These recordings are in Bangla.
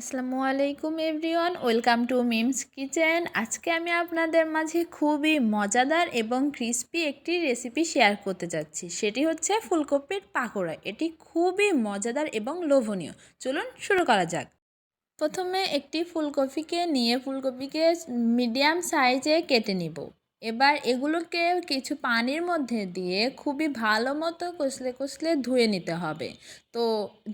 আসসালামু আলাইকুম everyone, welcome to Mim's kitchen. আজকে আমি আপনাদের মাঝে খুবই মজাদার এবং ক্রিস্পি একটি রেসিপি শেয়ার করতে যাচ্ছি। সেটি হচ্ছে ফুলকপির পাকোড়া। এটি খুবই মজাদার এবং লোভনীয়। চলুন শুরু করা যাক। প্রথমে একটি ফুলকপিকে নিয়ে ফুলকপিকে মিডিয়াম সাইজে কেটে নিব। এবার এগুলোকে কিছু পানির মধ্যে দিয়ে খুবই ভালো মতো কষলে কষলে ধুয়ে নিতে হবে। তো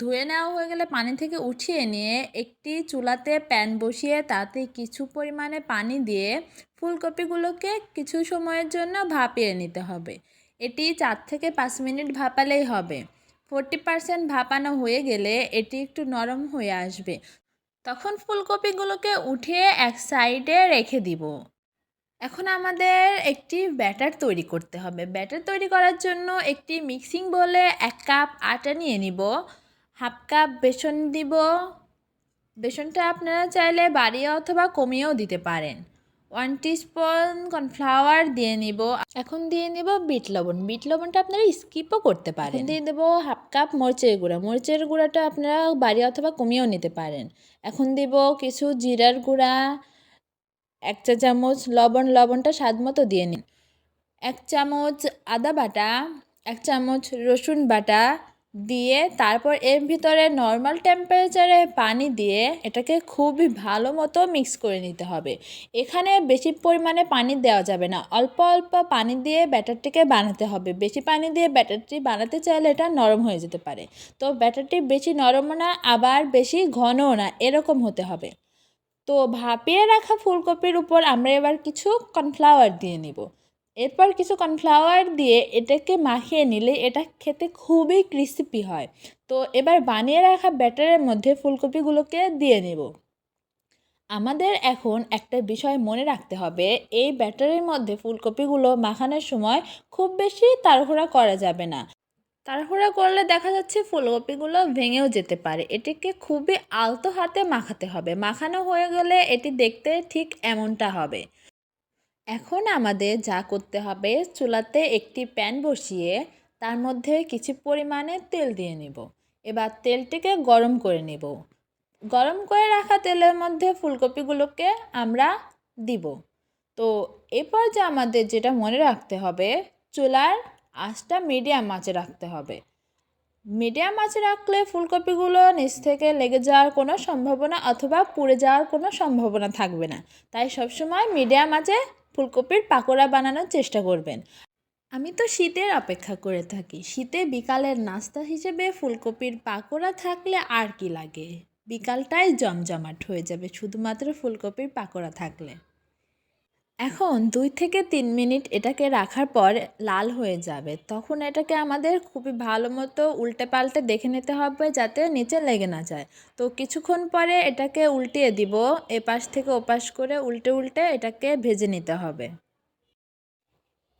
ধুয়ে নেওয়া হয়ে গেলে পানি থেকে উঠিয়ে নিয়ে একটি চুলাতে প্যান বসিয়ে তাতে কিছু পরিমাণে পানি দিয়ে ফুলকপিগুলোকে কিছু সময়ের জন্য ভাপিয়ে নিতে হবে। এটি চার থেকে পাঁচ মিনিট ভাপালেই হবে। ফোরটি পারসেন্ট ভাপানো হয়ে গেলে এটি একটু নরম হয়ে আসবে। তখন ফুলকপিগুলোকে উঠিয়ে এক সাইডে রেখে দিব। এখন আমাদের একটি ব্যাটার তৈরি করতে হবে। ব্যাটার তৈরি করার জন্য একটি মিক্সিং বলে এক কাপ আটা নিয়ে নিব হাফ কাপ বেসন দিব। বেসনটা আপনারা চাইলে বাড়িয়ে অথবা কমিয়েও দিতে পারেন। ওয়ান টিস্পুন কর্নফ্লাওয়ার দিয়ে নিব। এখন দিয়ে নিব বিট লবণ। বিট লবণটা আপনারা স্কিপও করতে পারেন। দিয়ে দেবো হাফ কাপ মরিচের গুঁড়া। মরিচের গুঁড়াটা আপনারা বাড়ি অথবা কমিয়েও নিতে পারেন। এখন দিব কিছু জিরার গুঁড়া এক চা চামচ লবণ, লবণটা স্বাদ মতো দিয়ে নিন। এক চামচ আদা বাটা, এক চামচ রসুন বাটা দিয়ে তারপর এর ভিতরে নর্মাল টেম্পারেচারে পানি দিয়ে এটাকে খুবই ভালো মতো মিক্স করে নিতে হবে। এখানে বেশি পরিমাণে পানি দেওয়া যাবে না। অল্প অল্প পানি দিয়ে ব্যাটারটিকে বানাতে হবে। বেশি পানি দিয়ে ব্যাটারটি বানাতে চাইলে এটা নরম হয়ে যেতে পারে। তো ব্যাটারটি বেশি নরমও না, আবার বেশি ঘনও না, এরকম হতে হবে। তো ভাপিয়ে রাখা ফুলকপির উপর আমরা এবার কিছু কর্নফ্লাওয়ার দিয়ে নিব। এরপর কিছু কর্নফ্লাওয়ার দিয়ে এটাকে মাখিয়ে নিলে এটা খেতে খুবই ক্রিস্পি হয়। তো এবার বানিয়ে রাখা ব্যাটারের মধ্যে ফুলকপিগুলোকে দিয়ে নেব। আমাদের এখন একটা বিষয় মনে রাখতে হবে, এই ব্যাটারের মধ্যে ফুলকপিগুলো মাখানোর সময় খুব বেশি তাড়াহুড়া করা যাবে না। তাড়াহুড়া করলে দেখা যাচ্ছে ফুলকপিগুলো ভেঙেও যেতে পারে। এটিকে খুবই আলতো হাতে মাখাতে হবে। মাখানো হয়ে গেলে এটি দেখতে ঠিক এমনটা হবে। এখন আমাদের যা করতে হবে, চুলাতে একটি প্যান বসিয়ে তার মধ্যে কিছু পরিমাণে তেল দিয়ে নেব। এবার তেলটিকে গরম করে নেব। গরম করে রাখা তেলের মধ্যে ফুলকপিগুলোকে আমরা দিব। তো এরপর যে আমাদের যেটা মনে রাখতে হবে, চুলার আঁচটা মিডিয়াম আঁচে রাখতে হবে। মিডিয়াম আঁচে রাখলে ফুলকপিগুলো নিচ থেকে লেগে যাওয়ার কোনো সম্ভাবনা অথবা পুড়ে যাওয়ার কোনো সম্ভাবনা থাকবে না। তাই সবসময় মিডিয়াম আঁচে ফুলকপির পাকোড়া বানানোর চেষ্টা করবেন। আমি তো শীতের অপেক্ষা করে থাকি। শীতে বিকালের নাস্তা হিসেবে ফুলকপির পাকোড়া থাকলে আর কি লাগে? বিকালটাই জমজমাট হয়ে যাবে, শুধুমাত্র ফুলকপির পাকোড়া থাকলে। এখন দুই থেকে তিন মিনিট এটাকে রাখার পর লাল হয়ে যাবে। তখন এটাকে আমাদের খুবই ভালো মতো উল্টে পাল্টে দেখে নিতে হবে যাতে নিচে লেগে না যায়। তো কিছুক্ষণ পরে এটাকে উল্টিয়ে দিব। এপাশ থেকে ওপাশ করে উল্টে উল্টে এটাকে ভেজে নিতে হবে।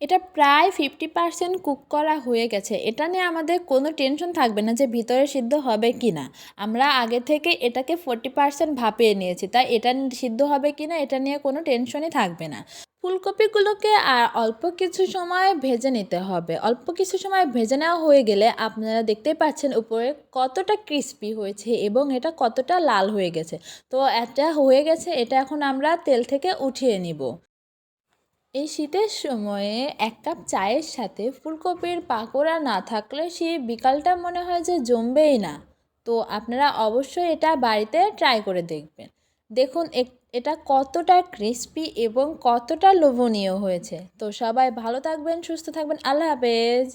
এটা প্রায় ফিফটি পারসেন্ট কুক করা হয়ে গেছে। এটা নিয়ে আমাদের কোনো টেনশন থাকবে না যে ভিতরে সিদ্ধ হবে কি না আমরা আগে থেকে এটাকে ফোরটি পারসেন্ট ভাপিয়ে নিয়েছি। তাই এটা সিদ্ধ হবে কি না এটা নিয়ে কোনো টেনশনই থাকবে না। ফুলকপিগুলোকে আর অল্প কিছু সময় ভেজে নিতে হবে। অল্প কিছু সময় ভেজে নেওয়া হয়ে গেলে আপনারা দেখতেই পাচ্ছেন উপরে কতটা ক্রিস্পি হয়েছে এবং এটা কতটা লাল হয়ে গেছে। তো এটা হয়ে গেছে, এটা এখন আমরা তেল থেকে উঠিয়ে নিব। এই শীতের সময়ে এক কাপ চায়ের সাথে ফুলকপির পাকোড়া না থাকলে সে বিকালটা মনে হয় যে জমবেই না। তো আপনারা অবশ্যই এটা বাড়িতে ট্রাই করে দেখবেন। দেখুন এটা কতটা ক্রিস্পি এবং কতটা লোভনীয় হয়েছে। তো সবাই ভালো থাকবেন, সুস্থ থাকবেন। আল্লাহ হাফেজ।